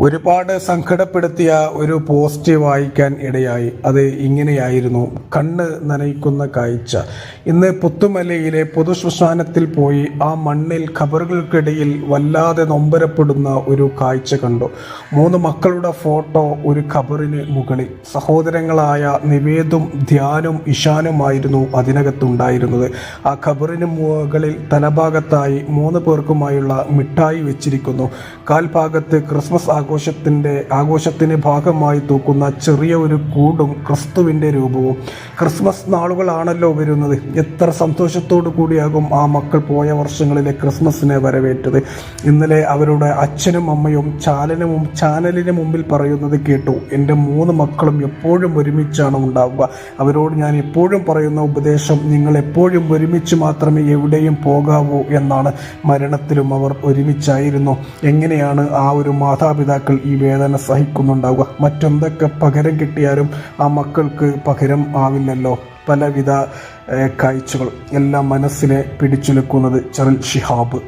ഒരുപാട് സങ്കടപ്പെടുത്തിയ ഒരു പോസ്റ്റ് വായിക്കാൻ ഇടയായി. അത് ഇങ്ങനെയായിരുന്നു. കണ്ണ് നനയിക്കുന്ന കാഴ്ച. ഇന്ന് പുത്തുമലയിലെ പൊതുശ്മശാനത്തിൽ പോയി ആ മണ്ണിൽ ഖബറുകൾക്കിടയിൽ വല്ലാതെ നൊമ്പരപ്പെടുന്ന ഒരു കാഴ്ച കണ്ടു. മൂന്ന് മക്കളുടെ ഫോട്ടോ ഒരു ഖബറിന് മുകളിൽ. സഹോദരങ്ങളായ നിവേദും ധ്യാനും ഇഷാനുമായിരുന്നു അതിനകത്തുണ്ടായിരുന്നത്. ആ ഖബറിന് മുകളിൽ തലഭാഗത്തായി മൂന്ന് പേർക്കുമായുള്ള മിഠായി വെച്ചിരിക്കുന്നു. കാൽഭാഗത്ത് ക്രിസ്മസ് ആഘോഷത്തിന്റെ ആഘോഷത്തിന് ഭാഗമായി തൂക്കുന്ന ചെറിയ ഒരു കൂടും ക്രിസ്തുവിന്റെ രൂപവും ക്രിസ്മസ് നാളുകളാണല്ലോ വരുന്നത്. എത്ര സന്തോഷത്തോടു കൂടിയാകും ആ മക്കൾ പോയ വർഷങ്ങളിലെ ക്രിസ്മസിനെ വരവേറ്റത്. ഇന്നലെ അവരുടെ അച്ഛനും അമ്മയും ചാനലും ചാനലിന് മുമ്പിൽ പറയുന്നത് കേട്ടു. എന്റെ മൂന്ന് മക്കളും എപ്പോഴും ഒരുമിച്ചാണ് ഉണ്ടാവുക. അവരോട് ഞാൻ എപ്പോഴും പറയുന്ന ഉപദേശം നിങ്ങൾ എപ്പോഴും ഒരുമിച്ച് മാത്രമേ എവിടെയും പോകാവൂ എന്നാണ്. മരണത്തിലും അവർ ഒരുമിച്ചായിരുന്നു. എങ്ങനെയാണ് ആ ഒരു മാതാപിതാക്കൾ ഈ വേദന സഹിക്കുന്നുണ്ടാവുക. മറ്റെന്തൊക്കെ പകരം കിട്ടിയാലും ആ മക്കൾക്ക് പകരം ആവില്ലല്ലോ. പലവിധ കാഴ്ചകൾ എല്ലാം മനസ്സിനെ പിടിച്ചുലക്കുന്നത് ചറൽ ഷിഹാബ്.